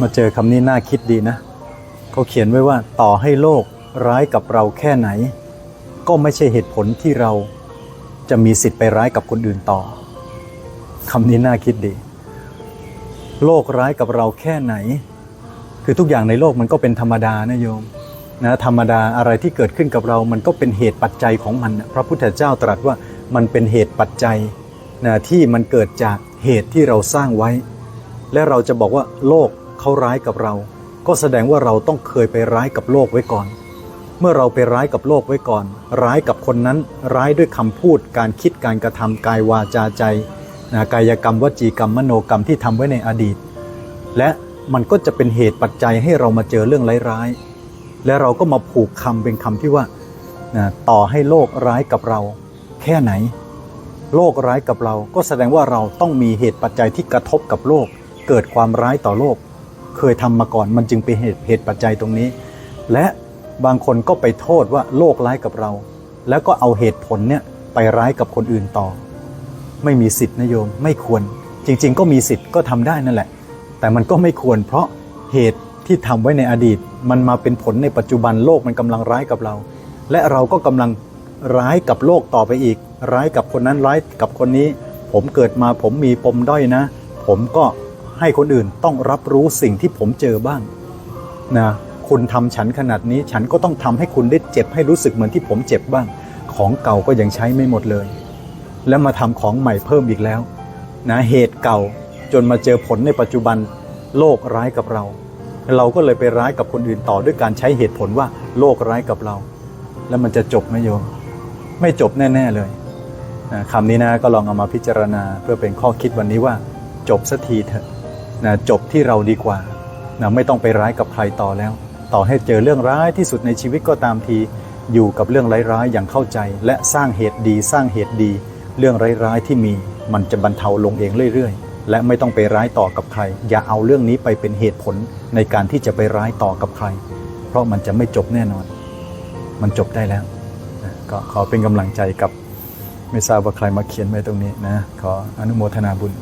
มาเจอคำนี้น่าคิดดีนะ เขาเขียนไว้ว่าต่อให้โลกร้ายกับเราแค่ไหน ก็ไม่ใช่เหตุผลที่เราจะมีสิทธิ์ไปร้ายกับคนอื่นต่อคำนี้น่าคิดดี โลกร้ายกับเราแค่ไหน คือทุกอย่างในโลกมันก็เป็นธรรมดานะโยมนะธรรมดาอะไรที่เกิดขึ้นกับเรา มันก็เป็นเหตุปัจจัยของมัน พระพุทธเจ้าตรัสว่ามันเป็นเหตุปัจจัยนะที่มันเกิดจากเหตุที่เราสร้างไว้ และเราจะบอกว่าโลก เขาร้ายกับเรา ก็แสดงว่าเราต้องเคยไปร้ายกับโลกไว้ก่อน เมื่อเราไปร้ายกับโลกไว้ก่อน ร้ายกับคนนั้นร้ายด้วยคำพูด การคิดการกระทำกายวาจาใจนะกายกรรมวจีกรรมมโนกรรมที่ทำไว้ในอดีต และมันก็จะเป็นเหตุปัจจัยให้เรามาเจอเรื่องร้ายๆและเราก็มาผูกคำเป็นคำที่ว่านะต่อให้โลกร้ายกับเรา แค่ไหน โลกร้ายกับเราก็แสดงว่าเราต้องมีเหตุปัจจัยที่กระทบกับโลก เกิดความร้ายต่อโลก เคยทำมาก่อน มันจึงเป็นเหตุเหตุปัจจัยตรงนี้ และบางคนก็ไปโทษว่าโลกร้ายกับเรา แล้วก็เอาเหตุผลเนี่ยไปร้ายกับคนอื่นต่อ ไม่มีสิทธินะโยมไม่ควร จริง ๆ ก็มีสิทธิ์ก็ทำได้นั่นแหละ แต่มันก็ไม่ควร เพราะเหตุที่ทำไว้ในอดีต มันมาเป็นผลในปัจจุบันโลกมันกำลังร้ายกับเรา และเราก็กำลังร้ายกับโลกต่อไปอีก ร้ายกับคนนั้นร้ายกับคนนี้ ผมเกิดมาผมมีปมด้อยนะ ผมก็ ให้คนอื่นต้องรับรู้สิ่งที่ผมเจอบ้างนะคุณทำฉันขนาดนี้ฉันก็ต้องทำให้คุณได้เจ็บให้รู้สึกเหมือนที่ผมเจ็บบ้าง ของเก่าก็ยังใช้ไม่หมดเลย แล้วมาทำของใหม่เพิ่มอีกแล้วนะเหตุเก่าจนมาเจอผลในปัจจุบันโลกร้ายกับเรา เราก็เลยไปร้ายกับคนอื่นต่อด้วยการใช้เหตุผลว่าโลกร้ายกับเรา แล้วมันจะจบไหมโยมไม่จบแน่ ๆเลยนะคำนี้นะก็ลองเอามาพิจารณาเพื่อเป็นข้อคิดวันนี้ว่า จบสักทีเถอะ นะจบที่เราดีกว่านะไม่ต้องไปร้ายกับใครต่อแล้ว ต่อให้เจอเรื่องร้ายที่สุดในชีวิตก็ตามที อยู่กับเรื่องร้ายๆอย่างเข้าใจ และสร้างเหตุดีสร้างเหตุดี เรื่องร้ายๆที่มีมันจะบรรเทาลงเองเรื่อยๆ และไม่ต้องไปร้ายต่อกับใคร อย่าเอาเรื่องนี้ไปเป็นเหตุผลในการที่จะไปร้ายต่อกับใคร เพราะมันจะไม่จบแน่นอน มันจบได้แล้วก็ขอเป็นกำลังใจกับไม่ทราบว่าใครมาเขียนไว้ตรงนี้นะขออนุโมทนาบุญ